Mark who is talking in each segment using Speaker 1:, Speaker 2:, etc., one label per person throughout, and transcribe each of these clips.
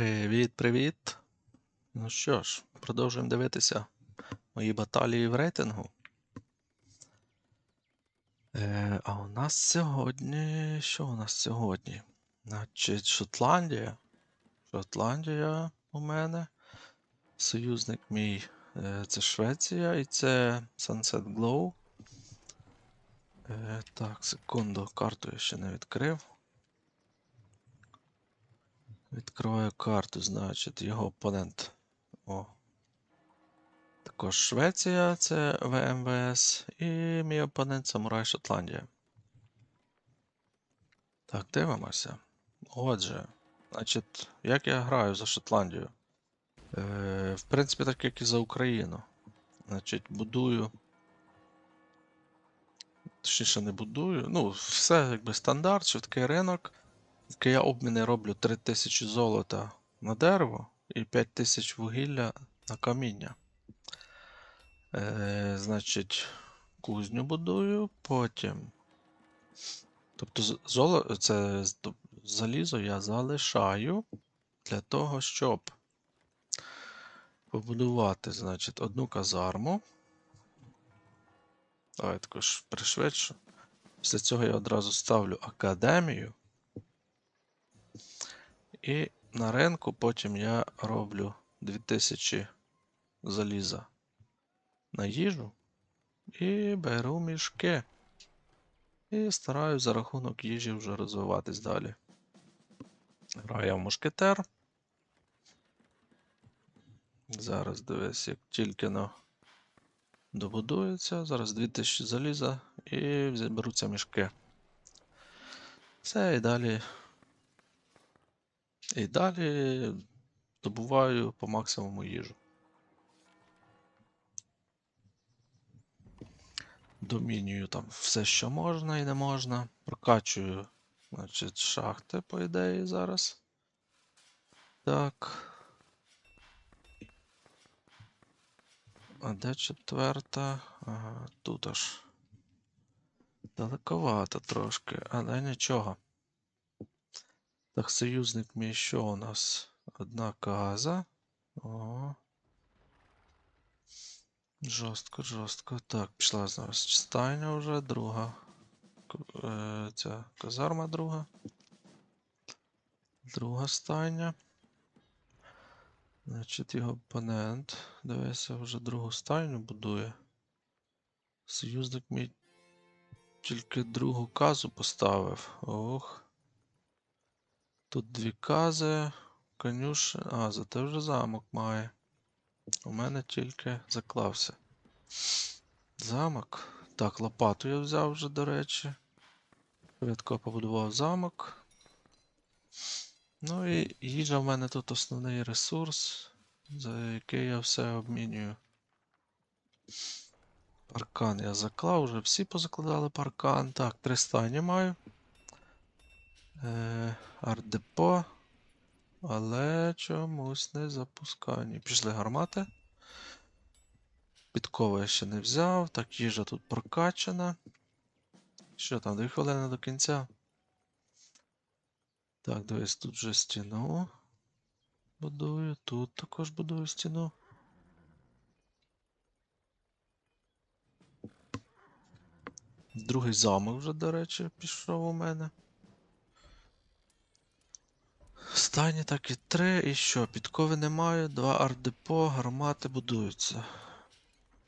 Speaker 1: Привіт, привіт. Ну що ж, продовжуємо дивитися мої баталії в рейтингу. Е, а у нас сьогодні. Що у нас сьогодні? Значить, Шотландія. Шотландія у мене. Союзник мій е, це Швеція і це Sunset Glow. Е, так, секунду, карту я ще не відкрив. Відкриваю карту, значить, його опонент. О. Також Швеція, це ВМВС, і мій опонент Самурай Шотландія. Так, дивимося. Отже, значить, як я граю за Шотландію? Е, в принципі, так як і за Україну. Значить, будую. Точніше, не будую. Ну, все якби стандарт, швидкий ринок. Тільки я обміни роблю 3000 золота на дерево і 5000 вугілля на каміння. Е, значить, кузню будую, потім. Тобто, золо, це залізо я залишаю для того, щоб побудувати, значить, одну казарму. Давай також пришвидшу. Після цього я одразу ставлю академію. І на ринку потім я роблю 2000 заліза на їжу і беру мішки. І стараюсь за рахунок їжі вже розвиватись далі. Граю в мушкетер. Зараз дивись, як тільки но добудується. Зараз 2000 заліза і беруться мішки. Все, і далі. І далі добуваю по максимуму їжу. Домінюю там все, що можна і не можна. Прокачую, значить, шахти, по ідеї, зараз. Так. А де четверта? Ага, тут аж. Далековато трошки, але нічого. Так, союзник мій що у нас? Одна каза. О. Жорстко, жорстко. Так, пішла зараз стайня вже, друга. Ця казарма друга. Друга стайня. Значить, його опонент. Дивися, вже другу стайню будує. Союзник мій тільки другу казу поставив. Ох. Тут дві кази. Конюш. А, зате вже замок має. У мене тільки заклався. Замок. Так, лопату я взяв вже, до речі. Швидко побудував замок. Ну і їжа в мене тут основний ресурс, за який я все обмінюю. Паркан я заклав, вже всі позакладали паркан. Так, три стайні маю. Е, арт-депо. Але чомусь не запускані. Пішли гармати. Підкову я ще не взяв. Так, їжа тут прокачана. Що там, дві хвилини до кінця. Так, дивись, тут вже стіну. Будую, тут також будую стіну. Другий замок вже, до речі, пішов у мене. Стані так і три, і що? Підкови немає, два ардепо, гармати будуються.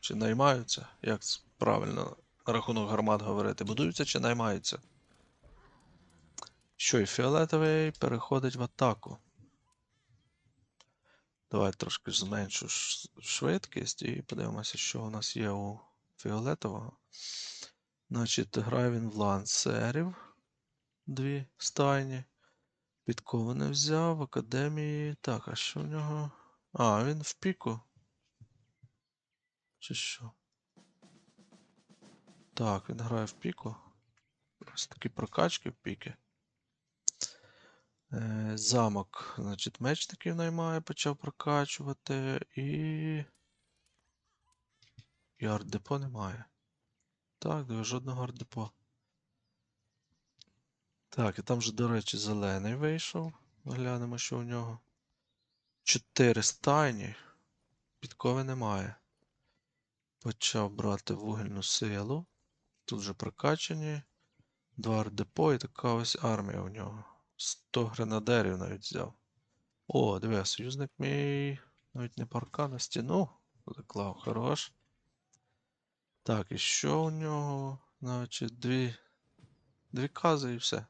Speaker 1: Чи наймаються? Як правильно на рахунок гармат говорити? Будуються чи наймаються? Що, і фіолетовий переходить в атаку. Давай трошки зменшу швидкість і подивимося, що у нас є у фіолетового. Значить, грає він в лансерів. Дві стайні. Підкову не взяв, в академії. Так, а що в нього? А, він в піку. Чи що? Так, він грає в піку. Ось такі прокачки в піки. Е, замок, значить, мечників наймає, почав прокачувати і. І арт-депо немає. Так, диви, жодного арт-депо. Так, і там же, до речі, зелений вийшов. Глянемо, що у нього. чотири стайні. Підкови немає. Почав брати вугільну силу. Тут вже прокачані. Два ардепо і така ось армія у нього. 100 гренадерів навіть взяв. О, диви, союзник мій. Навіть не парка на стіну. Заклав, хорош. Так, і що у нього? Значить, дві. Дві кази і все.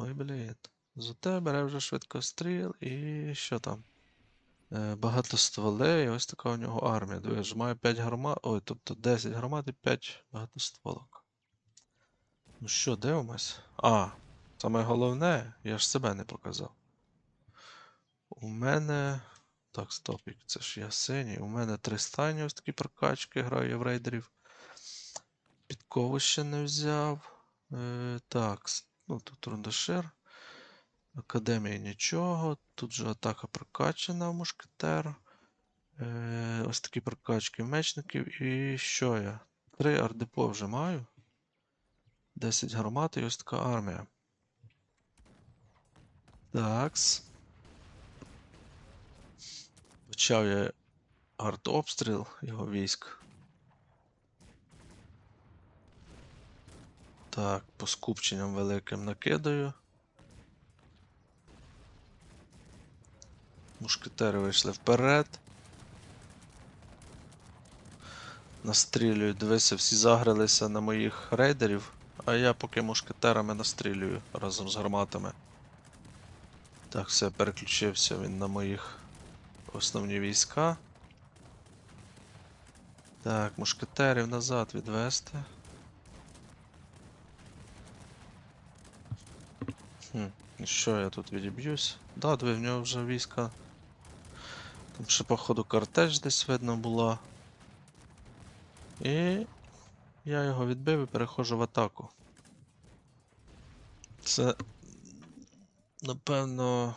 Speaker 1: Ой, блін. Зате бере вже швидкостріл і що там? Е, багато стволей, ось така у нього армія. Диви, ж має 5 гармат. Ой, тобто 10 гармат і 5 багатостволок. Ну що, дивимось? А, саме головне, я ж себе не показав. У мене. Так, стопік, це ж я синій. У мене три стайні ось такі прокачки, граю в рейдерів. Підкову ще не взяв. Е, так, ну тут рундашир. Академія нічого. Тут же атака прокачана мушкетер. Е, ось такі прокачки мечників. І що я? Три ардепо вже маю. 10 гармат і ось така армія. Такс. Почав я артобстріл його військ. Так, по скупченням великим накидаю. Мушкетери вийшли вперед. Настрілюю, дивися, всі загралися на моїх рейдерів, а я поки мушкетерами настрілюю разом з гарматами. Так, все, переключився він на моїх основні війська. Так, мушкетерів назад відвести. Хм, і що я тут відіб'юсь? Да, диви, в нього вже війська. Там ще, походу, картеж десь видно була. І я його відбив і переходжу в атаку. Це, напевно,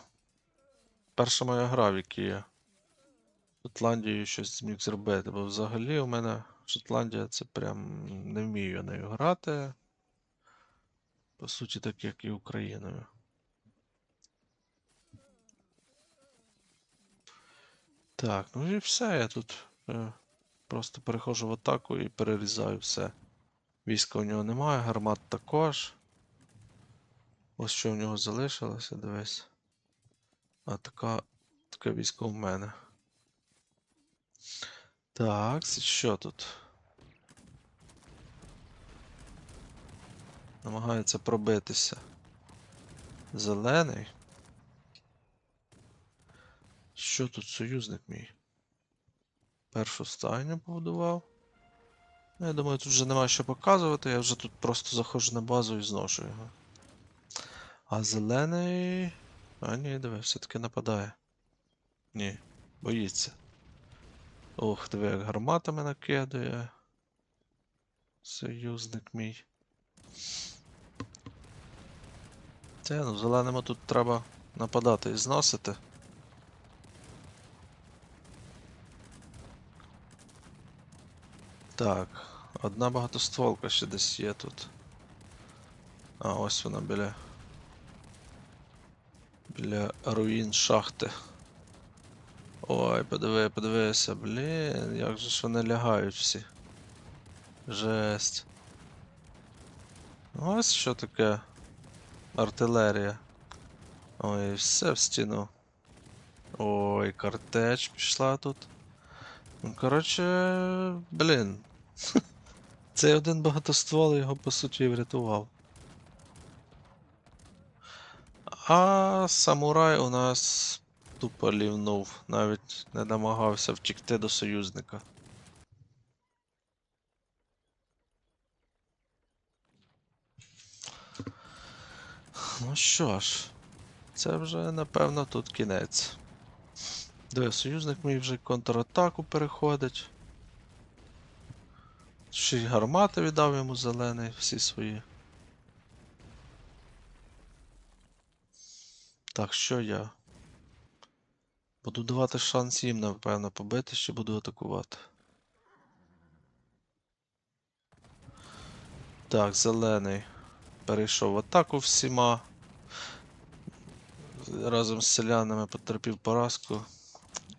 Speaker 1: перша моя гра, в якій я Шотландією щось зміг зробити, бо взагалі у мене Шотландія це прям не вмію я нею грати. По суті, так як і Україною. Так, ну і все, я тут е, просто переходжу в атаку і перерізаю все. Війська у нього немає, гармат також. Ось що в нього залишилося, дивись. А така, таке військо в мене. Так, що тут? Намагається пробитися. Зелений. Що тут союзник мій? Першу стайню побудував. Ну, я думаю, тут вже нема що показувати, я вже тут просто заходжу на базу і зношу його. А зелений. А ні, диви, все-таки нападає. Ні, боїться. Ох, диви, як гарматами накидає. Союзник мій. Це, ну, зеленому тут треба нападати і зносити. Так, одна багатостволка ще десь є тут. А, ось вона біля. Біля руїн шахти. Ой, подиви, подивися, блін, як же ж вони лягають всі. Жесть. Ось що таке артилерія. Ой, все в стіну. Ой, картеч пішла тут. Ну, коротше, блін. Цей один багатоствол його по суті врятував. А самурай у нас тупо лівнув, навіть не намагався втікти до союзника. Ну що ж, це вже напевно тут кінець. Диви, союзник мій вже контратаку переходить. Ще й гармати віддав йому зелений, всі свої. Так, що я? Буду давати шанс їм, напевно, побити, чи буду атакувати. Так, зелений. Перейшов в атаку всіма. Разом з селянами потерпів поразку.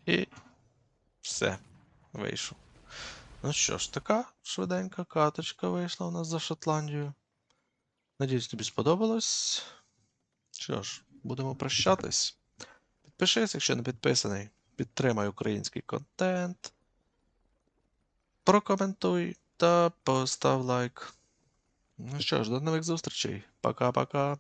Speaker 1: І все, вийшов. Ну що ж, така швиденька каточка вийшла у нас за Шотландію. Надіюсь, тобі сподобалось. Що ж, будемо прощатись. Підпишись, якщо не підписаний. Підтримай український контент. Прокоментуй та постав лайк. Ну що ж, до нових зустрічей. Пока-пока.